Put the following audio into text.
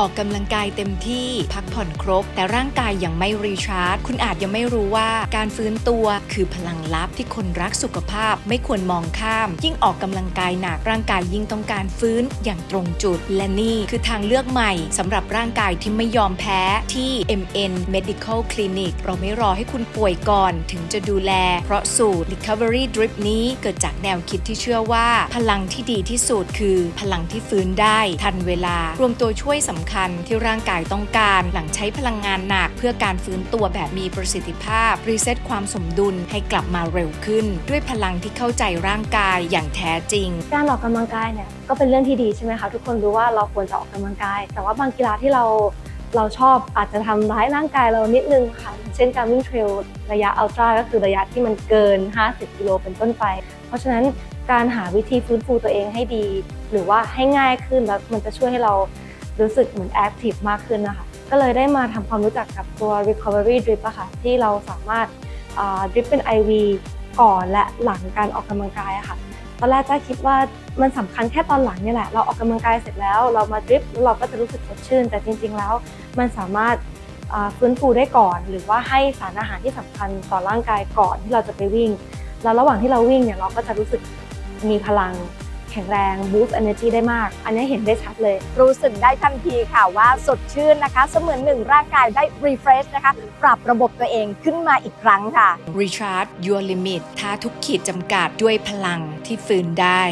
ออกกำลังกายเต็มที่พักผ่อนครบ แต่ร่างกายยังไม่รีชาร์จ คุณอาจยังไม่รู้ว่าการฟื้นตัวคือพลังลับที่คนรักสุขภาพไม่ควรมองข้าม ยิ่งออกกำลังกายหนักร่างกายยิ่งต้องการฟื้นอย่างตรงจุด และนี่คือทางเลือกใหม่สำหรับร่างกายที่ไม่ยอมแพ้ที่ MN Medical Clinic เราไม่รอให้คุณป่วยก่อนถึงจะดูแล เพราะสูตร Recovery Drip นี้เกิดจากแนวคิดที่เชื่อว่า พลังที่ดีที่สุดคือ พลังที่ฟื้นได้ทันเวลารวมตัวช่วยสำคัญที่ร่างกายต้องการหลังใช้พลังงานหนักเพื่อการฟื้นตัวแบบมีประสิทธิภาพ รีเซ็ตความสมดุลให้กลับมาเร็วขึ้น ด้วยพลังที่เข้าใจร่างกายอย่างแท้จริง การออกกำลังกายเนี่ยก็เป็นเรื่องที่ดีใช่ไหมคะทุกคนรู้ว่าเราควรจะออกกำลังกาย แต่ว่าบางกีฬาที่เราเราชอบอาจจะทำร้ายร่างกายเรานิดนึงค่ะ เช่นการวิ่งเทรลระยะอัลตร้าก็คือระยะที่มันเกิน 50 กิโลเป็นต้นไป เพราะฉะนั้นการหาวิธีฟื้นฟูตัวเองให้ดี หรือว่าให้ง่ายขึ้นแล้วมันจะช่วยให้เรา รู้สึกเหมือนแอคทีฟมากขึ้นนะคะ ก็เลยได้มาทำความรู้จักกับตัว recovery drip อะค่ะที่เราสามารถดริปเป็น IV ก่อนและหลังการออกกำลังกายอะค่ะตอนแรกก็คิดว่ามันสำคัญแค่ตอนหลังนี่แหละ เราออกกำลังกายเสร็จแล้ว เรามาดริฟต์แล้วเราก็จะรู้สึกสดชื่น แต่จริง ๆ แล้ว มันสามารถฟื้นฟูได้ก่อน หรือว่าให้สารอาหารที่สำคัญต่อร่างกายก่อนที่เราจะไปวิ่ง แล้วระหว่างที่เราวิ่งเนี่ยเราก็จะรู้สึกมีพลัง แข็งแรง boost energy ได้มาก อันนี้เห็นได้ชัดเลย รู้สึกได้ทันทีค่ะว่าสดชื่นนะคะ เสมือนหนึ่งร่างกายได้ refresh นะคะ ปรับระบบตัวเองขึ้นมาอีกครั้งค่ะ Recharge Your Limit ท้าทุกขีดจำกัดด้วยพลังที่ฟื้นได้